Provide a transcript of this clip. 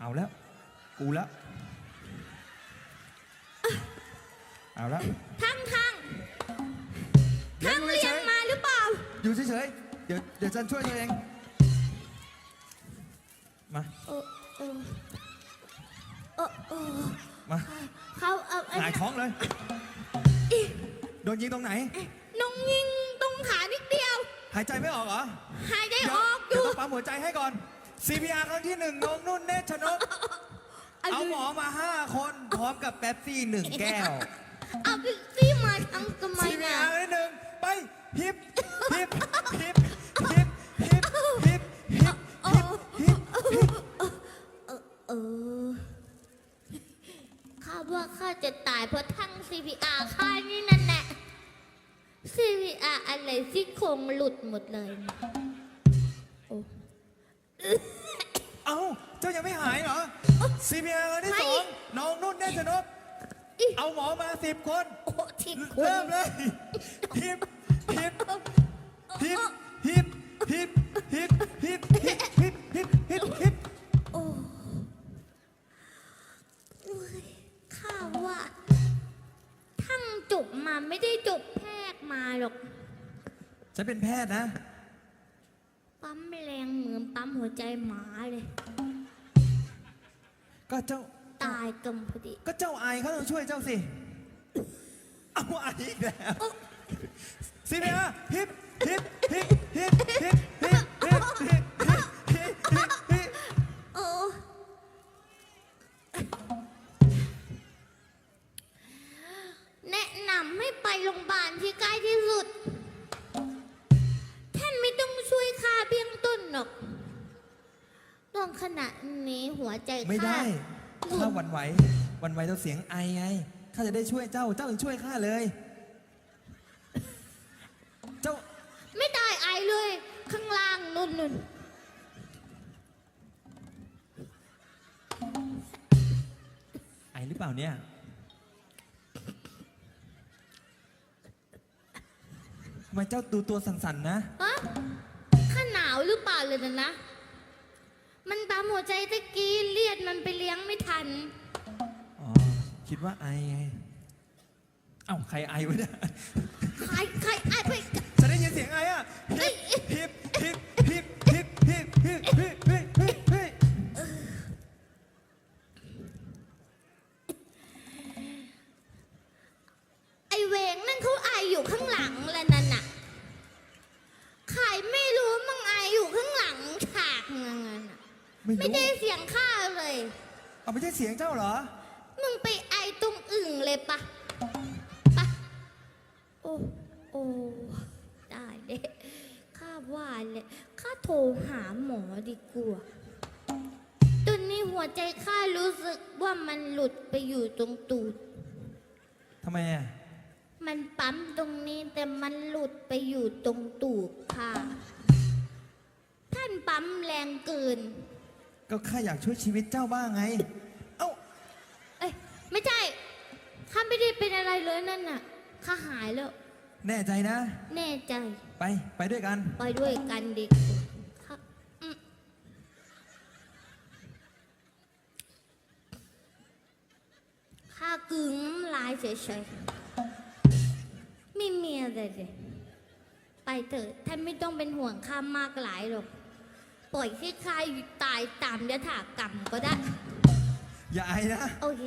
เอาแล้ว กูแล้ว เอาแล้ว ทั้งทั้งเดี๋ยวทั้งอยู่เรีเฉยงยมาหรือเปล่าๆอยู่เฉยๆ เดี๋ยวเดี๋ยวฉันช่วยตัวเอง มา เออเออเออเออมาเขาเอาหงายท้องเลยโดนยิงตรงไหนน้องยิงตรงขานิดเดียว หายใจไม่ออกเหรอ หายใจเดี๋ยอวอกอเดี๋ยวยู่ ต้องปั๊มหัวใจให้ก่อน CPR ครั้งที่หนึ่งน้องนุ่นเนชชนก เอาหมอมาห้าคนพร้อมกับแป๊บซี่หนึ่งแก้ว เอาไปซี่มาทำทำไม CPR อะครั้งที่หนึ่งไปฮิปฮิปฮิปฮิปฮิปฮิปฮิปโอ้ฮิปฮิปเออ ข้าว่าข้าจะตายเพราะทั้ง CPR ข้านี่นั่นแหละ CPR อะไรซี่โครงหลุดหมดเลยเนี่ยโอ้ เอ้า เจ้ายังไม่หายเหรอ CPR ครั้งที่สองน้องนุ่นเนชชนกอิเอาหมอมาสิบคน โอ้ที่คุเริ่ณมเลยฮิปฮิปฮิปฮิปฮิปฮิปฮิปฮิปฮิปฮิปฮิปฮิปโอ้โอ้ยข้าว่า ทั้งจบมาไม่ได้จบแพทย์มาหรอก ฉันเป็นแพทย์นะ ปั๊มแรงเหมือนปั๊มหัวใจหมาเลย ก็เจ้า ตายกันพอดีก็เจ้าไอเขาต้องช่วยเจ้าสิ เอาไออีกแล้วซีเมียฮิปฮิปฮิป ขณะนี้หัวใจข้าไม่ได้หลุข้าดหวันไหวหวันไหวต่อเสียงไอไง ข้าจะได้ช่วยเจ้า เจ้าถึงช่วยข้าเลย เจ้า ไม่ได้ไอเลย ข้างล่างนุ่นนุ่นไอหรือเปล่าเนี่ย ทำไมเจ้าดูตัวสั่นๆนะ ฮะข้าหนาวหรือเปล่าเลยนะนะ มันตามหัวใจตะกี้เลียดมันไปเลี้ยงไม่ทัน อ๋อ คิดว่าไอไง เอ้า ใครไอวะเนี่ย ใครใครไอไป จะได้ยินเสียงไออะ ไม่ไม่รู้ได้เสียงข้าเลย เอาไม่ใช่เสียงเจ้าเหรอ มึงไปไอตรงอึ่งเลยปะปะโอ้โอ้ได้เด้ข้าว่าเลยข้าโทรหาหมอดีกว่าตอนนี้หัวใจข้ารู้สึกว่ามันหลุดไปอยู่ตรงตูด ทำไมอะ มันปั๊มตรงนี้แต่มันหลุดไปอยู่ตรงตูดค่ะ ท่านปั๊มแรงเกิน ก็ข้าอยากช่วยชีวิตเจ้าบ้างไง เอ้า เอ้ยไม่ใช่ข้าไม่ได้เป็นอะไรเลยนั่นน่ะข้าหายแล้ว แน่ใจนะ แน่ใจไป ไปด้วยกัน ไปด้วยกันเด็กข้าอืมข้ากลืนน้ำลายเฉยๆไม่มีอะไรเลยไปเถอะท่านไม่ต้องเป็นห่วงข้ามากหลายหรอก ปล่อยให้ข้าอยู่ตายตามยถากรรมก็ได้ อย่าไอนะ โอเค